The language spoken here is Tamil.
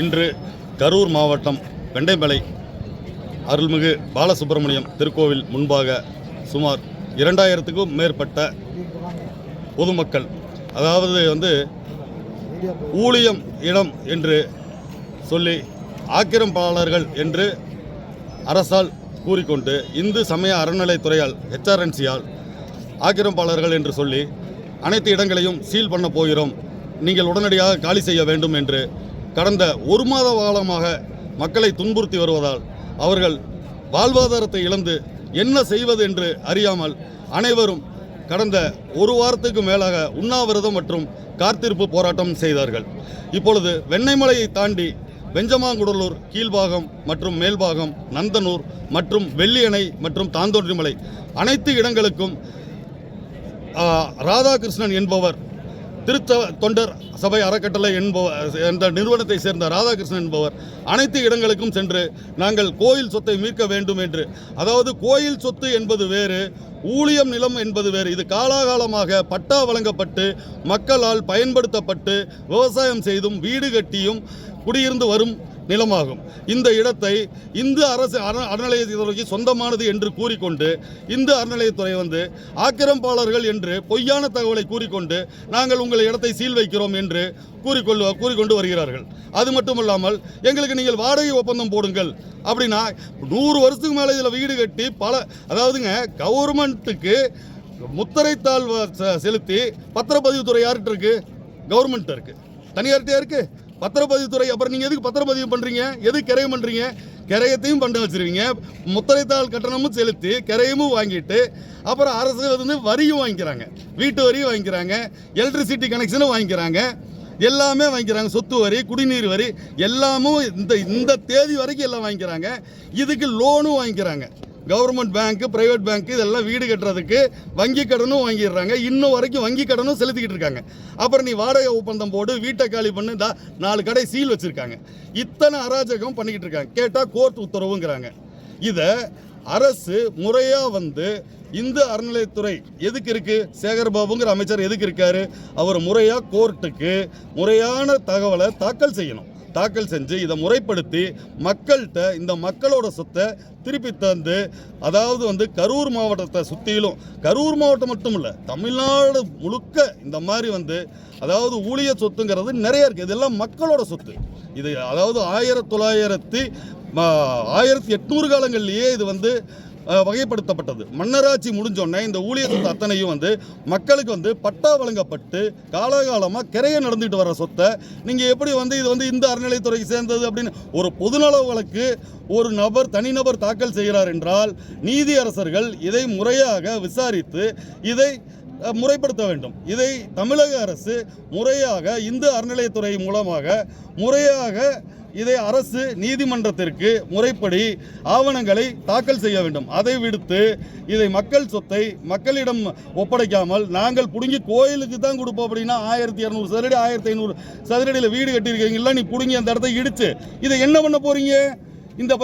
இன்று கரூர் மாவட்டம் வெண்டைமலை அருள்மிகு பாலசுப்பிரமணியம் திருக்கோவில் முன்பாக சுமார் இரண்டாயிரத்துக்கும் மேற்பட்ட பொதுமக்கள் அதாவது வந்து ஊழியம் இடம் என்று சொல்லி ஆக்கிரமிப்பாளர்கள் என்று அரசால் கூறிக்கொண்டு இந்து சமய அறநிலைத்துறையால் ஹெச்ஆர்என்சியால் ஆக்கிரமிப்பாளர்கள் என்று சொல்லி அனைத்து இடங்களையும் சீல் பண்ண போகிறோம். நீங்கள் உடனடியாக காலி செய்ய வேண்டும் என்று கடந்த ஒரு மாத காலமாக மக்களை துன்புறுத்தி வருவதால் அவர்கள் வாழ்வாதாரத்தை இழந்து என்ன செய்வது என்று அறியாமல் அனைவரும் கடந்த ஒரு வாரத்துக்கு மேலாக உண்ணாவிரதம் மற்றும் காத்திருப்பு போராட்டம் செய்தார்கள். இப்பொழுது வெண்ணெய்மலையை தாண்டி வெஞ்சமாங்குடலூர் கீழ்பாகம் மற்றும் மேல்பாகம் நந்தனூர் மற்றும் வெள்ளியணை மற்றும் தாந்தோன்றிமலை அனைத்து இடங்களுக்கும் ராதாகிருஷ்ணன் என்பவர் திருத்த தொண்டர் சபை அறக்கட்டளை என்பவர் என்ற நிறுவனத்தை சேர்ந்த ராதாகிருஷ்ணன் என்பவர் அனைத்து இடங்களுக்கும் சென்று நாங்கள் கோயில் சொத்தை மீட்க வேண்டும் என்று. அதாவது கோயில் சொத்து என்பது வேறு ஊழியம் நிலம் என்பது வேறு. இது காலாகாலமாக பட்டா வழங்கப்பட்டு மக்களால் பயன்படுத்தப்பட்டு விவசாயம் செய்தும் வீடு கட்டியும் குடியிருந்து வரும் நிலமாகும். இந்த இடத்தை இந்து அரசு அற அறநிலையத்துறைக்கு சொந்தமானது என்று கூறிக்கொண்டு இந்து அறநிலையத்துறை வந்து ஆக்கிரமிப்பாளர்கள் என்று பொய்யான தகவலை கூறிக்கொண்டு நாங்கள் உங்கள் இடத்தை சீல் வைக்கிறோம் என்று கூறிக்கொள்ள கூறிக்கொண்டு வருகிறார்கள். அது மட்டுமல்லாமல் எங்களுக்கு நீங்கள் வாடகை ஒப்பந்தம் போடுங்கள் அப்படின்னா நூறு வருஷத்துக்கு மேலே இதில் வீடு கட்டி பல அதாவதுங்க கவர்மெண்ட்டுக்கு முத்திரைத்தாள் செ- செலுத்தி பத்திரப்பதிவுத்துறை யார்கிட்ட இருக்கு? கவர்மெண்ட் இருக்கு. தனியார்கிட்டயா இருக்குது பத்திரப்பதிவுத்துறை அப்புறம் நீங்கள் எதுக்கு பத்திரப்பதிவு பண்ணுறீங்க எதுக்கு கிரையம் பண்ணுறீங்க கிரையத்தையும் பண்ண வச்சிருவீங்க. முத்திரைத்தாள் கட்டணமும் செலுத்தி கிரையமும் வாங்கிட்டு அப்புறம் அரசு வந்து வரியும் வாங்கிக்கிறாங்க. வீட்டு வரியும் வாங்கிக்கிறாங்க. எலக்ட்ரிசிட்டி கனெக்ஷனும் வாங்கிக்கிறாங்க. எல்லாமே வாங்கிக்கிறாங்க. சொத்து வரி குடிநீர் வரி எல்லாமும் இந்த இந்த தேதி வரைக்கும் எல்லாம் வாங்கிக்கிறாங்க. இதுக்கு லோனும் வாங்கிக்கிறாங்க. கவர்மெண்ட் பேங்க் ப்ரைவேட் பேங்க்கு இதெல்லாம் வீடு கட்டுறதுக்கு வங்கி கடனும் வாங்கிடுறாங்க. இன்னும் வரைக்கும் வங்கி கடனும் செலுத்திக்கிட்டு இருக்காங்க. அப்புறம் நீ வாடகை ஒப்பந்தம் போடு வீட்டை காலி பண்ணு தா நாலு கடை சீல் வச்சுருக்காங்க. இத்தனை அராஜகம் பண்ணிக்கிட்டு இருக்காங்க. கேட்டால் கோர்ட் உத்தரவுங்கிறாங்க. இதை அரசு முறையாக வந்து இந்து அறநிலையத்துறை எதுக்கு இருக்குது சேகர் பாபுங்கிற அமைச்சர் எதுக்கு இருக்காரு? அவர் முறையாக கோர்ட்டுக்கு முறையான தகவலை தாக்கல் செய்யணும். தாக்கல் செஞ்சு இதை முறைப்படுத்தி மக்கள்கிட்ட இந்த மக்களோட சொத்தை திருப்பி தந்து அதாவது வந்து கரூர் மாவட்டத்தை சுற்றிலும் கரூர் மாவட்டம் மட்டும் இல்லை தமிழ்நாடு முழுக்க இந்த மாதிரி வந்து அதாவது ஊழிய சொத்துங்கிறது நிறைய இருக்குது இதெல்லாம் மக்களோட சொத்து. இது அதாவது ஆயிரத்தி தொள்ளாயிரத்தி ஆயிரத்தி எட்நூறு காலங்கள்லேயே இது வந்து வகைப்படுத்தப்பட்டது. மன்னராட்சி முடிஞ்சோடனே இந்த ஊழியர்கள் அத்தனையும் வந்து மக்களுக்கு வந்து பட்டா வழங்கப்பட்டு காலகாலமாக கிரையை நடந்துட்டு வர சொத்தை நீங்கள் எப்படி வந்து இது வந்து இந்த அறநிலைத்துறைக்கு சேர்ந்தது அப்படின்னு ஒரு பொதுநல வழக்கு ஒரு நபர் தனிநபர் தாக்கல் செய்கிறார் என்றால் நீதியரசர்கள் இதை முறையாக விசாரித்து இதை முறைப்படுத்த வேண்டும். இதை தமிழக அரசு முறையாக இந்து அறநிலையத்துறை மூலமாக முறையாக இதை அரசு நீதிமன்றத்திற்கு முறைப்படி ஆவணங்களை தாக்கல் செய்ய வேண்டும். அதை விடுத்து இதை மக்கள் சொத்தை மக்களிடம் ஒப்படைக்காமல் நாங்கள் புடுங்கி கோயிலுக்கு தான் கொடுப்போம் அப்படின்னா ஆயிரத்தி இரநூறு சதுரடி ஆயிரத்தி ஐநூறு சதுரடியில் வீடு கட்டியிருக்கீங்களா நீ புடுங்கி அந்த இடத்த இடிச்சு. இதை என்ன பண்ண போறீங்க? இந்த